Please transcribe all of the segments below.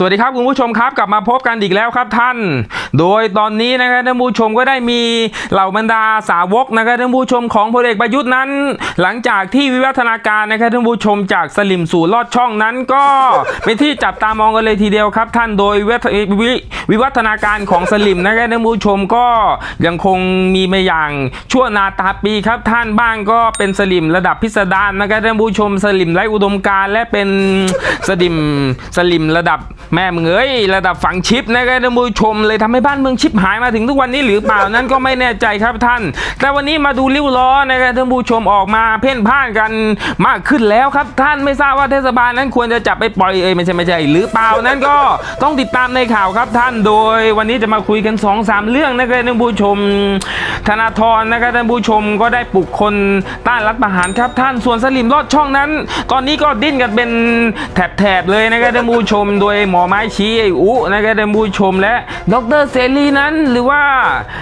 สวัสดีครับคุณผู้ชมครับ กลับมาพบกันอีกแล้วครับท่าน โดยตอนนี้นะครับท่านผู้ชมก็ได้มีเหล่าบรรดาสาวกนะครับท่านผู้ชมของพลเอกประยุทธ์นั้น หลังจากที่วิวัฒนาการนะครับท่านผู้ชมจากสลิมสู่ลอดช่องนั้นก็เป็นที่จับตามองกันเลยทีเดียวครับ ท่านโดยวิวัฒวิวัฒนาการของสลิมนะครับท่านผู้ชมก็ยังคงมีมาอย่างชั่วนาตาปีครับท่านบ้างก็เป็นสลิมระดับพิสดารนะครับท่านผู้ชมสลิมไร้อุดมการและเป็นสลิมสลิมระดับแม่มึงเอ้ยระดับฝังชิปนะครับท่านผู้ชมเลยทำให้บ้านเมืองชิปหายมาถึงทุกวันนี้หรือเปล่านั้นก็ไม่แน่ใจครับท่าน แต่วันนี้มาดูริ้วล้อนะครับท่านผู้ชมออกมาเพ่นพ่านกันมากขึ้นแล้วครับท่านไม่ทราบว่าเทศบาลนั้นควรจะจับไปปล่อยเอ้ยไม่ใช่ไม่ใช่หรือเปล่านั้นก็ต้องติดตามในข่าวครับท่านโดย วันนี้จะมาคุยกัน2อสามเรื่องนะครับท่านผู้ชม ธนาธรนะครับท่านผู้ชมก็ได้ปลุกคนต้านรัฐประหารครับท่านส่วนสลิมรอดช่องนั้น ตอนนี้ก็ดิ้นกันเป็นแถบๆเลยนะครับท่านผู้ชม โดยหมอไม้ชี้ไอ้อุนะครับท่านผู้ชมและดรเสรีนั้นหรือว่า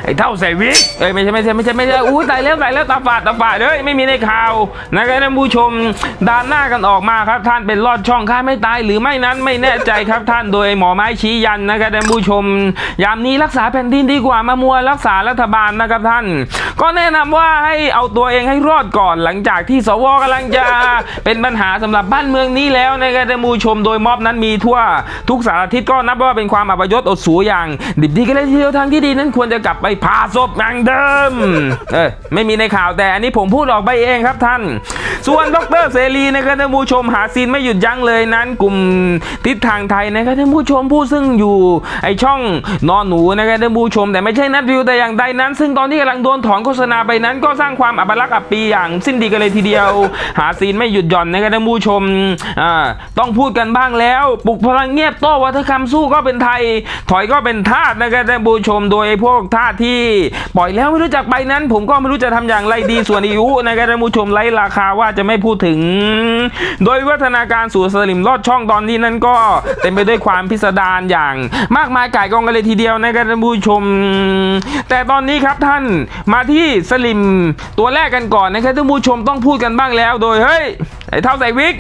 ไอ้เท่าใส่วิกเอ้ยไม่ใช่ไม่ใช่ไม่ใช่ไม่ใช่อู้ตายแล้วตายแล้วตาฝาดตาฝาดเลยไม่มีในข่าวนะครับท่านผู้ชมดานหน้ากันออกมาครับ ท่านเป็นรอดช่องค่าไม่ตายหรือไม่นั้นไม่แน่ใจครับท่านโดยหมอไม้ชี้ยันนะครับท่านผู้ชม ยามนี้รักษาแผ่นดินดีกว่ามามัวรักษารัฐบาลนะครับท่าน ก็แนะนำว่าให้เอาตัวเองให้รอดก่อนหลังจากที่สวกำลังจะเป็นปัญหาสำหรับบ้านเมืองนี้แล้วนะครับท่านผู้ชมโดยม็อบนั้นมีทั่ว ทุกสารทิศก็นับว่าเป็นความอัปยศอดสูอย่างดิบดีกันเลยทีเดียวทางที่ดีนั้นควรจะกลับไปผ่าศพอย่างเดิมเออไม่มีในข่าวแต่อันนี้ผมพูดออกไปเองครับท่าน ส่วนดรเสรีนะครับท่านผู้ชมหาซีนไม่หยุดยั้งเลยนั้น กลุ่มทิศทางไทยนะครับท่านผู้ชมผู้ซึ่งอยู่ไอช่องนอนหนูนะครับท่านผู้ชม แต่ไม่ใช่นัดวิวแต่อย่างใดนั้น ซึ่งตอนที่กำลังโดนถอนโฆษณาไปนั้น ก็สร้างความอัปลักษณ์อับปีอย่างสิ้นดีกันเลยทีเดียว หาซีนไม่หยุดหย่อนนะครับท่านผู้ชมอ่าต้องพูดกันบ้างแล้วปลุกพลังเงียบโต้วัฒกรรมสู้ก็เป็นไทย ถอยก็เป็นทาสนะครับท่านผู้ชมโดยไอ้พวกทาที่ปล่อยแล้วไม่รู้จักไปนั้น ผมก็ไม่รู้จะทำอย่างไรดีส่วนอายุนะครับท่านผู้ชมไร้ราคาว่าจะไม่พูดถึง โดยวัฒนาการสู่สลิมลอดช่องตอนนี้นั้นก็เต็มไปด้วยความพิสดารอย่าง มากมายก่ายกองกันเลยทีเดียวนะครับท่านผู้ชม แต่ตอนนี้ครับท่านมาที่สลิมตัวแรกกันก่อนนะครับท่านผู้ชมต้องพูดกันบ้างแล้วโดยเฮ้ยไอ้เท่าใส่วิก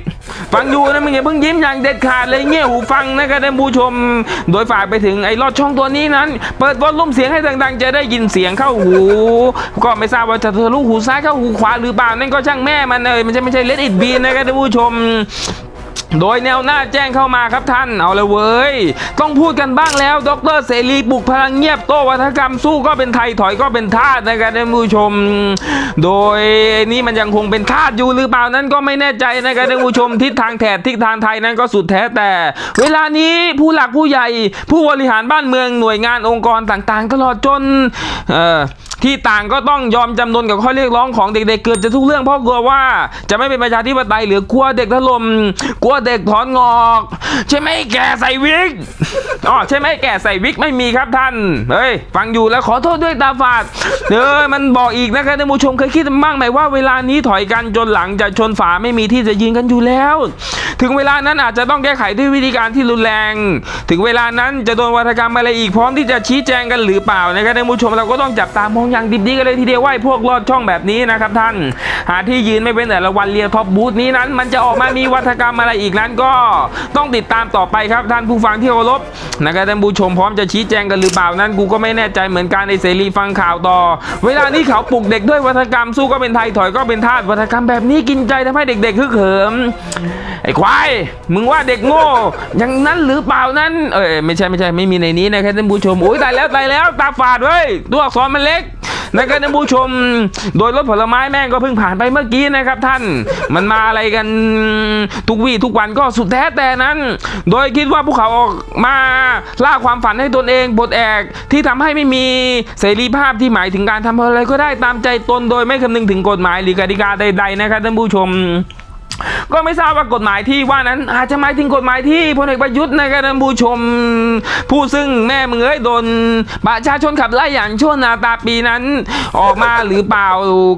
ฟังอยู่นะมึงอย่าเพิ่งยิ้มอย่างเด็ดขาดเลยเงี้ยหูฟังนะครับท่านผู้ชม โดยฝากไปถึงไอ้ลอดช่องตัวนี้นั้น เปิดวอลลุ่มเสียงให้ดังๆ จะได้ยินเสียงเข้าหู ก็ไม่ทราบว่าจะทะลุหูซ้ายเข้าหูขวาหรือเปล่านั่นก็ช่างแม่มันเลยมันจะไม่ใช่เลดอิดบีนะครับท่านผู้ชม โดยแนวหน้าแจ้งเข้ามาครับท่านเอาเลยเว้ย ต้องพูดกันบ้างแล้วดรเสรีปลุกพลังเงียบโตวัฒกรรมสู้ก็เป็นไทยถอยก็เป็นทาสนะครับท่านผู้ชม โดยนี่มันยังคงเป็นทาสอยู่หรือเปล่านั้นก็ไม่แน่ใจนะครับท่านผู้ชมทิศทางแถบทิศทางไทยนั้นก็สุดแท้แต่ เวลานี้ผู้หลักผู้ใหญ่ ผู้บริหารบ้านเมืองหน่วยงานองค์กรต่างๆ ตลอดจนเอ่อ ที่ต่างก็ต้องยอมจำนนกับข้อเรียกร้องของเด็กๆเกือบจะทุกเรื่องเพราะกลัวว่า จะไม่เป็นประชาธิปไตยหรือกลัวเด็กถล่มกลัวเด็กถอนงอก ใช่ไหมแกใส่วิกอ๋อใช่ไหมแกใส่วิกไม่มีครับท่านเฮ้ยฟังอยู่แล้วขอโทษด้วยตาฝาดเออมันบอกอีกนะครับท่านผู้ชมเคยคิดบ้างไหมว่าเวลานี้ถอยกันจนหลังจะชนฝาไม่มีที่จะยืนกันอยู่แล้ว ถึงเวลานั้นอาจจะต้องแก้ไขด้วยวิธีการที่รุนแรง ถึงเวลานั้นจะโดนวัฒกรรมอะไรอีกพร้อมที่จะชี้แจงกันหรือเปล่านะครับท่านผู้ชมเราก็ต้องจับตามองอย่างดิบดีกันเลยทีเดียวว่าไอ้พวกลอดช่องแบบนี้นะครับท่าน หาที่ยืนไม่เป็นแต่ละวันเรียท็อปบูธนี้นั้น มันจะออกมามีวัฒกรรมอะไรอีกนั้นก็ต้องติดตามต่อไปครับท่านผู้ฟังที่เคารพนะครับท่านผู้ชมพร้อมจะชี้แจงกันหรือเปล่านั้น กูก็ไม่แน่ใจเหมือนกันในเสรีฟังข่าวต่อ เวลานี้เขาปลุกเด็กด้วยวัฒกรรมสู้ก็เป็นไทยถอยก็เป็นทาสวัฒกรรมแบบนี้กินใจทำให้เด็กๆฮึกเหิมไอ้ควายมึงว่าเด็กโง่อย่างนั้นหรือเปล่านั้นเอ้ยไม่ใช่ไม่ใช่ไม่มีในนี้นะครับท่านผู้ชมโอ้ยตายแล้วตายแล้วตาฝาดเว้ยตัวอักษรมันเล็ก นะครับท่านผู้ชม โดยรถผลไม้แม่งก็เพิ่งผ่านไปเมื่อกี้นะครับท่าน มันมาอะไรกันทุกวี่ทุกวันก็สุดแท้แต่นั้น โดยคิดว่าพวกเขาออกมาล่าความฝันให้ตนเองบทแอกที่ทำให้ไม่มีเสรีภาพที่หมายถึงการทำอะไรก็ได้ตามใจตนโดยไม่คำนึงถึงกฎหมายหรือกติกาใดๆนะครับท่านผู้ชม ก็ไม่ทราบว่ากฎหมายที่ว่านั้นอาจจะหมายถึงกฎหมายที่พลเอกประยุทธ์นะครับท่านผู้ชม ผู้ซึ่งแม่มึงเอ้ยโดนประชาชนขับไล่อย่างชั่วนาตาปีนั้น ออกมาหรือเปล่า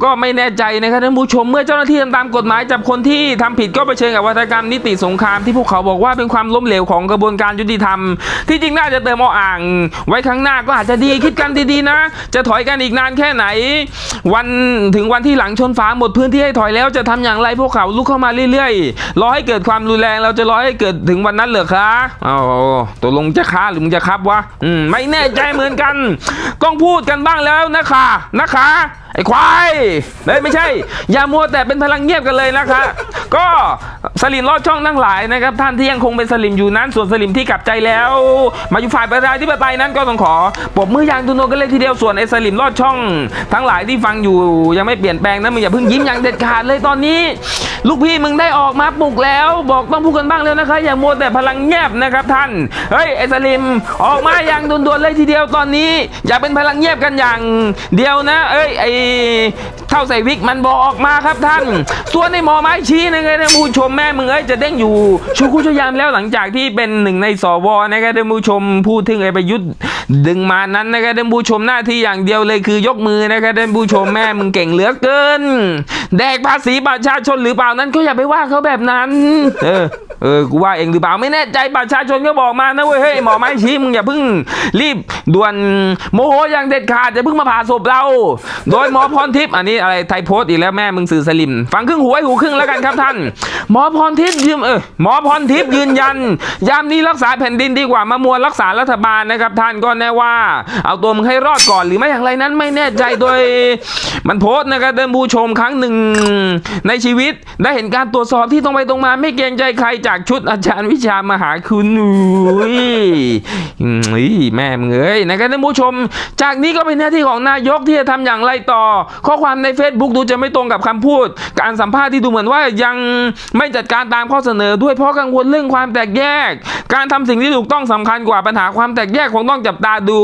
ก็ไม่แน่ใจนะครับท่านผู้ชม เมื่อเจ้าหน้าที่ทำตามกฎหมายจับคนที่ทำผิดก็ไปเชิญกับวัฒกรรมนิติสงครามที่พวกเขาบอกว่าเป็นความล้มเหลวของกระบวนการยุติธรรม ที่จริงน่าจะเติมออ่าง ไว้ข้งหน้าก็อาจจะดีคิดกันดีๆนะ จะถอยกันอีกนานแค่ไหน วันถึงวันที่หลังชนฝาหมดพื้นที่ให้ถอยแล้วจะทำอย่างไรพวกเขาลุกเข้ามามาเรื่อยๆ รอให้เกิดความรุนแรงเราจะรอให้เกิดถึงวันนั้นเหรอคะอ้าวตกลงจะค้าหรือมึงจะครับวะอืมไม่แน่ใจเหมือนกันต้องพูดกันบ้างแล้วนะคะนะคะ ไอ้ควายเฮ้ยไม่ใช่ อย่ามัวแต่เป็นพลังเงียบกันเลยนะคะ ก็สลิมลอดช่องทั้งหลายนะครับ ท่านที่ยังคงเป็นสลิมอยู่นั้น ส่วนสลิมที่กลับใจแล้ว มาอยู่ฝ่ายประชาธิปไตยนั้นก็ต้องขอปรบมืออย่างตุนโนกันเลยทีเดียวส่วนไอ้สลิมลอดช่อง ทั้งหลายที่ฟังอยู่ยังไม่เปลี่ยนแปลงนะมึงอย่าเพิ่งยิ้มอย่างเด็ดขาดเลยตอนนี้ ลูกพี่มึงได้ออกมาปลุกแล้ว บอกต้องพูดกันบ้างแล้วนะคะ อย่ามัวแต่พลังเงียบนะครับท่านเฮ้ยไอ้สลิมออกมาอย่างด่วนๆเลยทีเดียวตอนนี้ อย่าเป็นพลังเงียบกันอย่างเดียวนะ เอ้ยไอ้เท่าใส่วิกมันบอกออกมาครับท่าน ส่วนในหมอไม้ชี้นะไงนผู้ชมแม่มึงเอ้ยจะเด้งอยู่ชูคู่ชยามแล้วหลังจากที่เป็นหนึ่งในสวนะครับท่านผู้ชมพูดถึงไอ้ประยุทธ์ดึงมานั้นนะครับท่านผู้ชมหน้าที่อย่างเดียวเลยคือยกมือนะครับท่านผู้ชมแม่มึงเก่งเหลือเกิน แดกภาษีประชาชนหรือเปล่านั้นก็อย่าไปว่าเขาแบบนั้น เออ เออกูว่าเองหรือเปล่าไม่แน่ใจประชาชนก็บอกมานะเว้ยเฮ้ยหมอไม้ชี้มึงอย่าเพิ่งรีบด่วนโมโหอย่างเด็ดขาดอย่าเพิ่งมาผ่าศพเรา โดยหมอพรทิพย์อันนี้อะไรไทยโพสต์อีกแล้วแม่มึงสื่อสลิม ฟังครึ่งหูไว้หูครึ่งแล้วกันครับท่าน หมอพรทิพย์ยืมเออหมอพรทิพย์ยืนยัน ยามนี้รักษาแผ่นดินดีกว่ามามัวรักษารัฐบาลนะครับท่านก็แน่ว่า เอาตัวมึงให้รอดก่อนหรือไม่อย่างไรนั้นไม่แน่ใจโดย มันโพสต์นะครับเดินผู้ชมครั้งหนึ่งในชีวิตได้เห็นการตรวจสอบที่ตรงไปตรงมาไม่เกรงใจใครจากชุดอาจารย์วิชามหาคุณอุ้ยอุ้ยแม่มึงเอ้ยนะครับท่านผู้ชม จากนี้ก็เป็นหน้าที่ของนายกที่จะทำอย่างไรต่อ ข้อความใน Facebook ดูจะไม่ตรงกับคำพูด การสัมภาษณ์ที่ดูเหมือนว่ายังไม่จัดการตามข้อเสนอด้วยเพราะกังวลเรื่องความแตกแยก การทำสิ่งที่ถูกต้องสำคัญกว่าปัญหาความแตกแยกคงต้องจับตาดู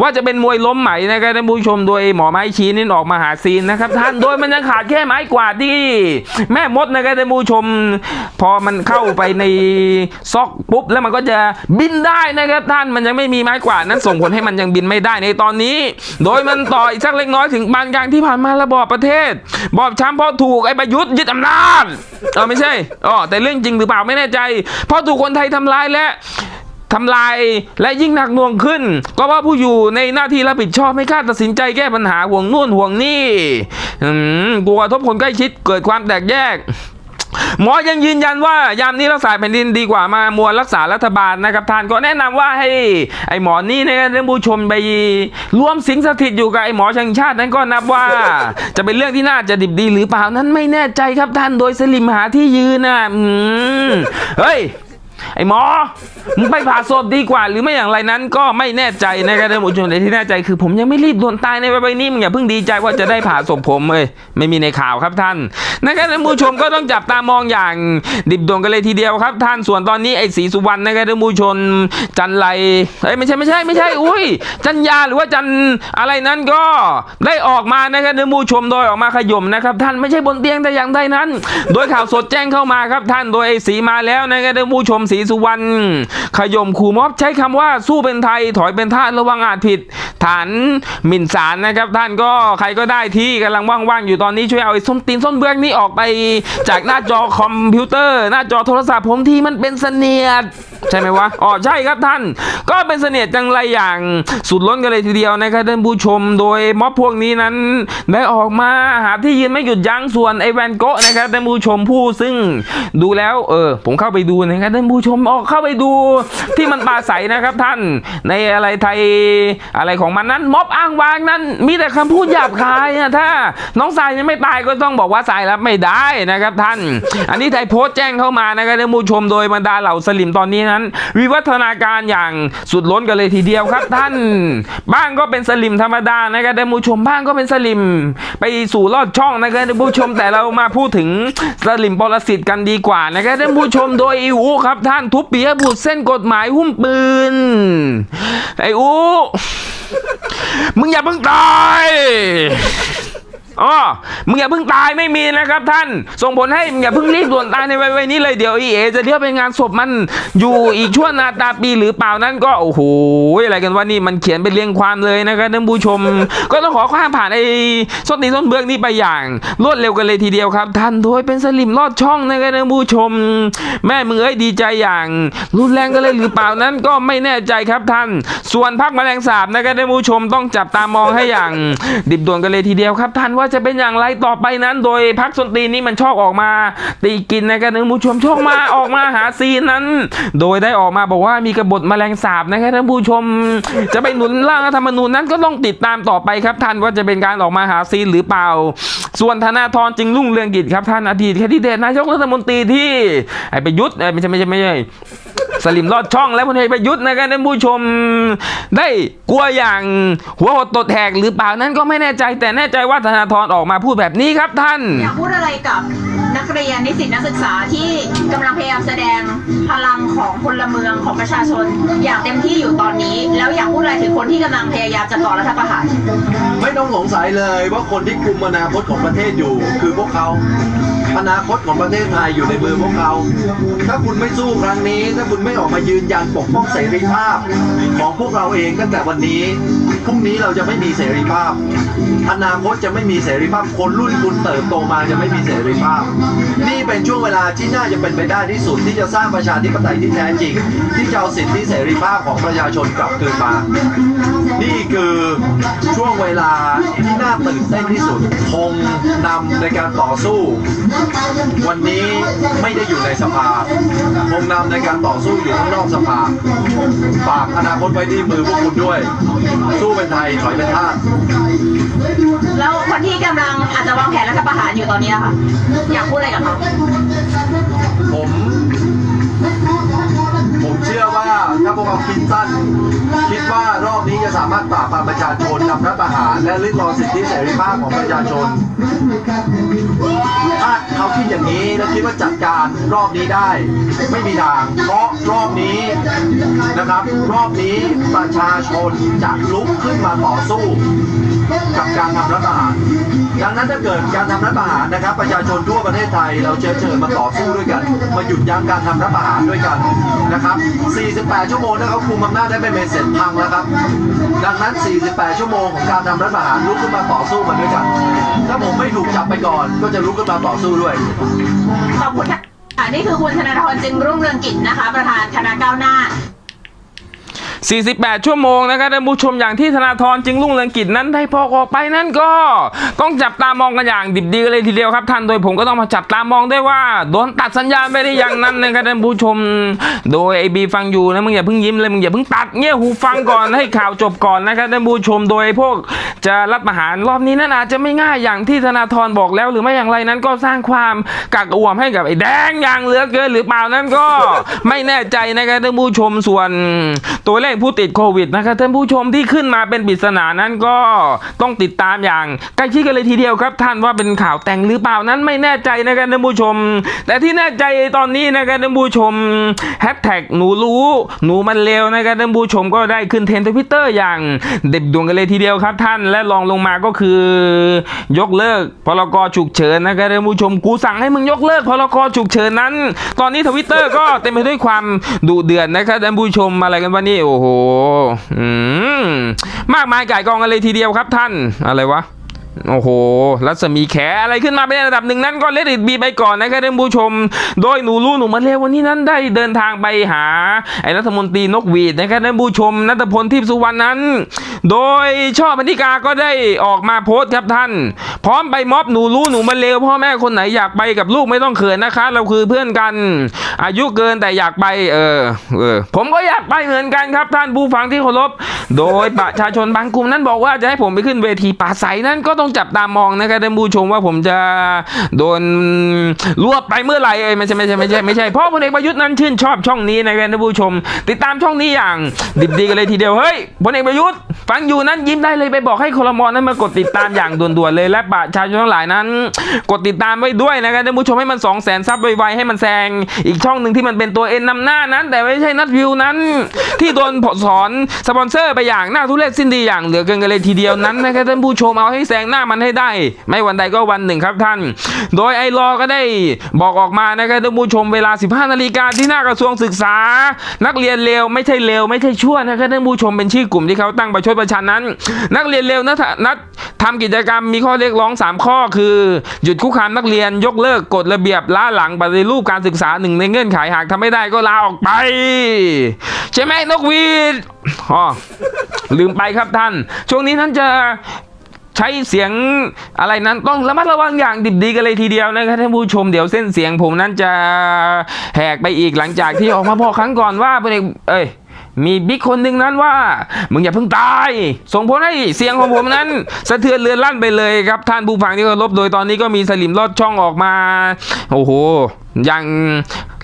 ว่าจะเป็นมวยล้มไหมนะครับท่านผู้ชมโดยหมอไม้ชี้นี่ออกมาหาซีนนะครับท่านโดยมันยังขาดแค่ไม้กวาดที่แม่มดนะครับท่านผู้ชม พอมันเข้าไปในซอกปุ๊บแล้วมันก็จะบินได้นะครับท่านมันยังไม่มีไม้กวาดนั้นส่งผลให้มันยังบินไม่ได้ในตอนนี้ โดยมันต่ออีกสักเล็กน้อยถึงบางอย่างที่ผ่านมาระบอบประเทศ บอบช้ำเพราะถูกไอ้ประยุทธ์ยึดอำนาจเออไม่ใช่อ๋อแต่เรื่องจริงหรือเปล่าไม่แน่ใจ เพราะถูกคนไทยทำร้ายและทำลายและยิ่งหนักหน่วงขึ้น ก็ว่าผู้อยู่ในหน้าที่รับผิดชอบไม่กล้าตัดสินใจแก้ปัญหาห่วงนู่นห่วงนี่กลัวทบคนใกล้ชิดเกิดความแตกแยก หมอยังยืนยันว่ายามนี้รักษาแผ่นดินดีกว่ามามัวรักษารัฐบาลนะครับท่านก็แนะนำว่าให้ไอหมอนี่นะครับท่านผู้ชมไปร่วมสิงสถิตอยู่กับไอหมอชังชาตินั้นก็นับว่า จะเป็นเรื่องที่น่าจะดิบดีหรือเปล่านั้นไม่แน่ใจครับท่านโดยสลิมหาที่ยืนนะอืมเฮ้ย ไอ้หมอมึงไปผ่าศพดีกว่า หรือไม่อย่างไรนั้นก็ไม่แน่ใจนะครับท่านผู้ชมในที่แน่ใจคือผมยังไม่รีบด่วนตายในใบนี้มึงอย่าเพิ่งดีใจว่าจะได้ผ่าศพผมเลยไม่มีในข่าวครับท่านนะครับท่านผู้ชมก็ต้องจับตามองอย่างดิบดวงกันเลยทีเดียวครับ ท่านส่วนตอนนี้ไอ้ศรีสุวรรณนะครับท่านผู้ชมจันไรเอ้ยไม่ใช่ไม่ใช่ไม่ใช่อุ้ย จันยาหรือว่าจันอะไรนั้นก็ได้ออกมานะครับท่านผู้ชมโดยออกมาขย่มนะครับ ท่านไม่ใช่บนเตียงแต่อย่างใดนั้น โดยข่าวสดแจ้งเข้ามาครับท่านโดยไอ้สีมาแล้วนะครับท่านผู้ชมศรีสุวรรณขย่มขู่ม็อบใช้คำว่าสู้เป็นไทยถอยเป็นทาสระวังอาจผิด ฐานหมิ่นศาลนะครับ ท่านก็ใครก็ได้ที่กำลังว่างๆอยู่ตอนนี้ช่วยเอาไอ้ส้นตีนส้นเบื้องนี้ออกไปจากหน้าจอคอมพิวเตอร์ หน้าจอโทรศัพท์ผมที่มันเป็นเสนียด ใช่ไหมวะอ๋อใช่ครับท่าน ก็เป็นเสนียดจังไรอย่างสุดล้นกันเลยทีเดียวนะครับท่านผู้ชมโดยม็อบพวกนี้นั้นได้ออกมาหาที่ยืนไม่หยุดยั้งส่วนไอแวนโกะนะครับท่านผู้ชมผู้ซึ่งดูแล้วเออผมเข้าไปดูนะครับท่านผู้ชมออกเข้าไปดูที่มันปาศัยนะครับท่าน ในอะไรไทยอะไรของมันนั้นม็อบอ้างวางนั้น มีแต่คำพูดหยาบคายอะถ้า น้องสายยังไม่ตายก็ต้องบอกว่าสายรับไม่ได้นะครับท่าน อันนี้ไทยโพสต์แจ้งเข้ามานะครับท่านผู้ชมโดยบรรดาเหล่าสลิมตอนนี้นั้น วิวัฒนาการอย่างสุดล้นกันเลยทีเดียวครับ ท่าน บ้างก็เป็นสลิมธรรมดานะครับท่านผู้ชมบ้างก็เป็นสลิม ไปสู่ลอดช่องนะครับท่านผู้ชมแต่เรามาพูดถึงสลิมปรสิตกันดีกว่านะครับท่านผู้ชมโดยอีอูครับ ท่านทุบปียบุตรเส้นกฎหมายหุ้มปืนไออูมึงอย่าเพิ่งตาย อ๋อมึงอย่าเพิ่งตายไม่มีนะครับท่าน ส่งผลให้มึงอย่าเพิ่งรีบด่วนตายในวัยนี้เลยเดี๋ยวอีเอจะเที่ยวไปงานศพมันอยู่อีกชั่วนาตาปีหรือเปล่านั้นก็โอ้โหอะไรกันว่านี่มันเขียนเป็นเรียงความเลยนะครับท่านผู้ชม ก็ต้องขอข้ามผ่านไอ้ส้นตีนส้นเบื้องนี้ไปอย่าง รวดเร็วกันเลยทีเดียวครับ ท่านโดยเป็นสลิมลอดช่องนะครับท่านผู้ชม แม่มึงเอ้ยดีใจอย่าง รุนแรงกันเลยหรือเปล่านั้นก็ไม่แน่ใจครับท่าน ส่วนพักแมลงสาบนะครับท่านผู้ชมต้องจับตามองให้อย่าง ดิบด่วนกันเลยทีเดียวครับท่านว่าว่าจะเป็นอย่างไรต่อไปนั้น โดยพักสนตีนี่มันชอบออกมา ตีกินนะครับท่านผู้ชมชอบมาออกมาหาซีนนั้น โดยได้ออกมาบอกว่ามีกบฏแมลงสาบนะครับท่านผู้ชมจะไปหนุนร่างรัฐธรรมนูญนั้นก็ต้องติดตามต่อไปครับท่านว่าจะเป็นการออกมาหาซีนหรือเปล่า ส่วนธนาธรจึงรุ่งเรืองกิจครับท่านอดีตแคนดิเดตนายกรัฐมนตรีที่ไอ้ประยุทธ์เอ้ไม่ใช่ไม่ใช่ไม่ใช่ สลิมรอดช่องและพลเอกประยุทธ์นะครับท่านผู้ชม ได้กลัวอย่างหัวหดตดแหกหรือเปล่านั้นก็ไม่แน่ใจแต่แน่ใจว่าธนาธรออกมาพูดแบบนี้ครับท่าน อยากพูดอะไรกับ นักเรียนนิสิตนักศึกษาที่กำลังพยายามแสดงพลังของพลเมืองของประชาชน อย่างเต็มที่อยู่ตอนนี้ แล้วอยากพูดอะไรถึงคนที่กำลังพยายามจะก่อรัฐประหารไม่ต้องสงสัยเลยว่าคนที่คุมอนาคตของประเทศอยู่ คือพวกเขาอนาคตของประเทศไทยอยู่ในมือพวกเขา ถ้าคุณไม่สู้ครั้งนี้ ถ้าคุณไม่ออกมายืนยันปกป้องเสรีภาพ ของพวกเราเองตั้งแต่วันนี้ พรุ่งนี้เราจะไม่มีเสรีภาพ อนาคตจะไม่มีเสรีภาพ คนรุ่นคุณเติบโตมาจะไม่มีเสรีภาพนี่เป็นช่วงเวลาที่น่าจะเป็นไปได้ที่สุดที่จะสร้างประชาธิปไตยที่แท้จริง ที่จะเอาสิทธิเสรีภาพของประชาชนกลับคืนมา นี่คือช่วงเวลาที่น่าตื่นเต้นที่สุดคงนำในการต่อสู้ วันนี้ไม่ได้อยู่ในสภาคงนำในการต่อสู้อยู่ข้างนอกสภาฝากอนาคตไว้ที่มือพวกคุณด้วย สู้เป็นไทยถอยเป็นทาส แล้วคนที่กำลังอาจจะวางแผนรัฐประหารอยู่ตอนนี้นะคะอยากพูดอะไรกับเขาผมผม เชื่อว่าถ้าพวกเราคิดสั้นคิดว่ารอบนี้จะสามารถปราบปรามประชาชนนำรัฐประหาร และริดรอนสิทธิเสรีภาพของประชาชน ถ้าเขาคิดอย่างนี้แล้วคิดว่าจัดการรอบนี้ได้ ไม่มีทางเพราะรอบนี้นะครับ รอบนี้ประชาชนจะลุกขึ้นมาต่อสู้กับการทำรัฐประหาร ดังนั้นถ้าเกิดการทำรัฐประหารนะครับ ประชาชนทั่วประเทศไทย เราเชิญเชิญมาต่อสู้ด้วยกัน มาหยุดยั้งการทำรัฐประหารด้วยกันนะครับ48 ชั่วโมงถ้าเขาคุมอำนาจได้ไม่เป็นเสร็จพังแล้วครับ ดังนั้น 48 ชั่วโมงของการทำรัฐประหารลุกขึ้นมาต่อสู้มันด้วยกัน ถ้าผมไม่ถูกจับไปก่อน ก็จะลุกขึ้นมาต่อสู้ด้วยขอบคุณค่ะนี่คือคุณธนาธรจึงรุ่งเรืองกิจนะคะ ประธานคณะก้าวหน้า 48 ชั่วโมงนะครับท่านผู้ชมอย่างที่ธนาธรจึงรุ่งเรืองกิจนั้นได้พอกออกไปนั่นก็ ต้องจับตามองกันอย่างดิบดีเลยทีเดียวครับ ท่านโดยผมก็ต้องมาจับตามองด้วยว่าโดนตัดสัญญาณไปได้อย่างนั้นนะครับท่านผู้ชม โดยไอบีฟังอยู่นะมึงอย่าเพิ่งยิ้มเลยมึงอย่าเพิ่งตัดเงี้ยหูฟังก่อนให้ข่าวจบก่อนนะครับท่านผู้ชมโดยพวกจะรับประหารรอบนี้นั่นอาจจะไม่ง่ายอย่างที่ธนาธรบอกแล้วหรือไม่อย่างไรนั้นก็สร้างความกักอ่วมให้กับไอ้แดงอย่างเหลือเกินหรือเปล่านั้นก็ไม่แน่ใจนะครับท่านผู้ชมส่วนตัวเลขผู้ติดโควิดนะครับท่านผู้ชมที่ขึ้นมาเป็นปริศนานั้นก็ต้องติดตามอย่างใกล้ชิดกันเลยทีเดียวครับ ท่านว่าเป็นข่าวแต่งหรือเปล่านั้นไม่แน่ใจนะครับท่านผู้ชม แต่ที่แน่ใจตอนนี้นะครับท่านผู้ชมแฮชแท็กหนูรู้หนูมันเลวนะครับท่านผู้ชมก็ได้ขึ้นเทรนด์ทวิตเตอร์อย่างเด็ดดวงกันเลยทีเดียวครับท่านและรองลงมาก็คือ ยกเลิกพรกฉุกเฉินนะครับท่านผู้ชมกูสั่งให้มึงยกเลิกพรกฉุกเฉินนั้น ตอนนี้ทวิตเตอร์ก็เต็มไปด้วยความดุเดือดนะครับท่านผู้ชมอะไรกันวะนี่โอ้โหอืมมากมายก่ายกองกันเลยทีเดียวครับท่านอะไรวะ โอ้โห รัศมีแขอะไรขึ้นมาเป็นระดับหนึ่งนั้นก็เลดิตบีไปก่อนนะครับท่านผู้ชม โดยหนูรู้หนูมาเลววันนี้นั้นได้เดินทางไปหา ไอ้รัฐมนตรีนกหวีดนะครับท่านผู้ชมนัทพลทิพสุวรรณนั้น โดยช่อพันธิกาก็ได้ออกมาโพสต์ครับท่าน พร้อมไปม็อบหนูรู้หนูมาเลวพ่อแม่คนไหนอยากไปกับลูกไม่ต้องเขินนะคะ เราคือเพื่อนกัน อายุเกินแต่อยากไปเออเออผมก็อยากไปเหมือนกันครับท่านผู้ฟังที่เคารพโดยประชาชนบางกลุ่มนั้นบอกว่าจะให้ผมไปขึ้นเวทีปาศัยนั้นก็ต้ององจับตามองนะครับท่านผู้ชมว่าผมจะโดนรวบไปเมื่อไหร่เอ้ยไม่ใช่ไม่ใช่ไม่ใช่ไม่ใช่เพราะพลเอกประยุทธ์นั้นชื่นชอบช่องนี้นะครับท่านผู้ชม ติดตามช่องนี้อย่างดิบดีกันเลยทีเดียวเฮ้ยพลเอกประยุทธ์ฟังอยู่นั้นยิ้มได้เลยไปบอกให้คลมอนั้นมากดติดตามอย่างด่วนๆเลยและประชาชนทั้งหลายนั้น กดติดตามไว้ด้วยนะครับท่านผู้ชมให้มัน2 0 0แสนซับไวๆให้มันแซงอีกช่องหนึ่งที่มันเป็นตัวเอ็นนำหน้านั้น แต่ไม่ใช่นัดวิวนั้น ที่โดนสอนสปอนเซอร์ไปอย่างหน้าทุเรศสิ้นดีอย่างเหลือเกินกันเลยทีเดียวนั้นนะครับท่านผู้ชมเอาให้แซงหน้ามันให้ได้ ไม่วันใดก็วันหนึ่งครับท่าน โดยไอรอก็ได้บอกออกมานะครับท่านผู้ชมเวลา 15นาฬิกาที่หน้ากระทรวงศึกษา นักเรียนเลวไม่ใช่เลวไม่ใช่ชั่วนะครับท่านผู้ชมเป็นชื่อกลุ่มที่เขาตั้งประชดประชันนั้น นักเรียนเลวนัดนัดทำกิจกรรมมีข้อเรียกร้อง 3 ข้อ คือหยุดคุกคามนักเรียนยกเลิกกฎระเบียบล้าหลังปฏิรูปการศึกษาหนึ่งในเงื่อนไขหากทำไม่ได้ก็ลาออกไป ใช่ไหมนกหวีดอ๋อลืมไปครับท่าน ช่วงนี้ท่านจะ ใช้เสียงอะไรนั้นต้องระมัดระวังอย่างดิบดีกันเลยทีเดียวนะครับท่านผู้ชมเดี๋ยวเส้นเสียงผมนั้นจะแหกไปอีกหลังจากที่ออกมาบอกครั้งก่อนว่าพลเอกเอ้ยมีบิ๊กคนหนึ่งนั้นว่า มึงอย่าเพิ่งตาย ส่งผลให้เสียงของผมนั้น สะเทือนเรือนลั่นไปเลยครับ ท่านผู้ฟังที่เคารพโดยตอนนี้ก็มีสลิมลอดช่องออกมา โอ้โห อย่าง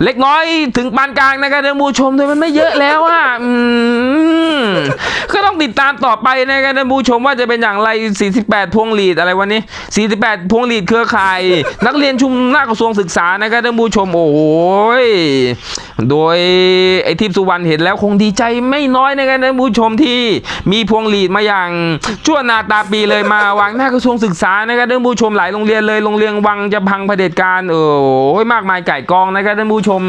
เล็กน้อยถึงปานกลางนะครับท่านผู้ชมโดยมันไม่เยอะแล้วอะก็ต้องติดตามต่อไปนะครับท่านผู้ชมว่าจะเป็นอย่างไร 48 พวงหลีดอะไรวันนี้ 48 พวงหลีดเครือข่าย นักเรียนชุมหน้ากระทรวงศึกษานะครับท่านผู้ชมโอ้ยโดยไอทิพย์สุวรรณเห็นแล้วคงดีใจไม่น้อยนะครับท่านผู้ชมที่มีพวงหลีดมาอย่างชั่วนาตาปีเลยมาวางหน้ากระทรวงศึกษานะครับท่านผู้ชมหลายโรงเรียนเลยโรงเรียนวังจะพังเผด็จการเออโอ้ยมากมายไก่กองนะครับท่านผู้ชม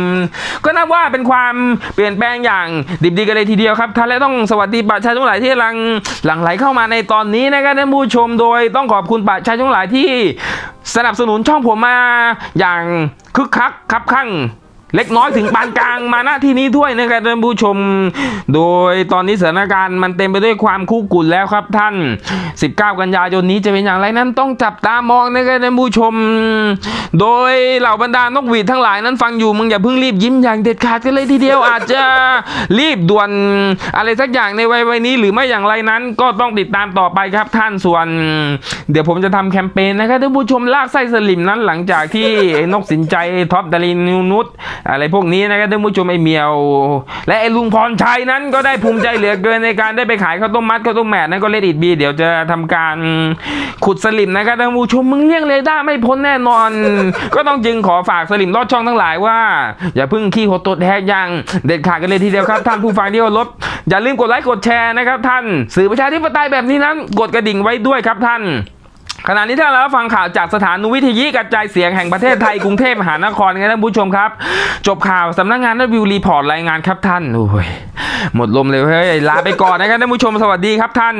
ก็นับว่าเป็นความเปลี่ยนแปลงอย่างดิบดีกันเลยทีเดียวครับท่านและต้องสวัสดีประชาชนหลายที่กำลังหลั่งไหลเข้ามาในตอนนี้นะครับท่านผู้ชมโดยต้องขอบคุณประชาชนหลายที่สนับสนุนช่องผมมาอย่างคึกคักครับข้าง เล็กน้อยถึงปานกลางมาณที่นี้ด้วยนะครับท่านผู้ชม โดยตอนนี้สถานการณ์มันเต็มไปด้วยความคุกรุ่นแล้วครับท่าน 19 กันยายนนี้จะเป็นอย่างไรนั้นต้องจับตามองนะครับท่านผู้ชม โดยเหล่าบรรดานกหวีดทั้งหลายนั้นฟังอยู่มึงอย่าเพิ่งรีบยิ้มอย่างเด็ดขาดกันเลยทีเดียว อาจจะรีบด่วนอะไรสักอย่างในวัยวัยนี้ หรือไม่อย่างไรนั้นก็ต้องติดตามต่อไปครับท่านส่วน เดี๋ยวผมจะทำแคมเปญนะครับท่านผู้ชมลากไส้สลิมนั้นหลังจากที่นกสินใจท็อปดารินนิวนุชอะไรพวกนี้นะครับท่านผู้ชมไอ้เมียว และไอ้ลุงพรชัยนั้นก็ได้ภูมิใจเหลือเกินในการได้ไปขายข้าวต้มมัดข้าวต้มแมดนั้นก็เลดอิดบีเดี๋ยวจะทำการขุดสลิมนะครับท่านผู้ชมมึงเลี่ยงเรดาร์ไม่พ้นแน่นอน ก็ต้องจึงขอฝากสลิมลอดช่องทั้งหลายว่า อย่าเพิ่งขี้หดตดแฮกย่างเด็ดขาดกันเลยทีเดียวครับท่านผู้ฟังที่เคารพอย่าลืมกดไลค์กดแชร์นะครับท่านสื่อประชาธิปไตยแบบนี้นั้นกดกระดิ่งไว้ด้วยครับท่าน ขณะนี้ท่านเราฟังข่าวจากสถานุวิทยุกระจายเสียงแห่งประเทศไทยกรุงเทพมหานครครับท่านผู้ชมครับ จบข่าวสำนักงานนัวิวรีพอร์ตรายงานครับท่านโอ้ยหมดลมเลยเฮ้ยลาไปก่อนนะครับท่านผู้ชมสวัสดีครับท่าน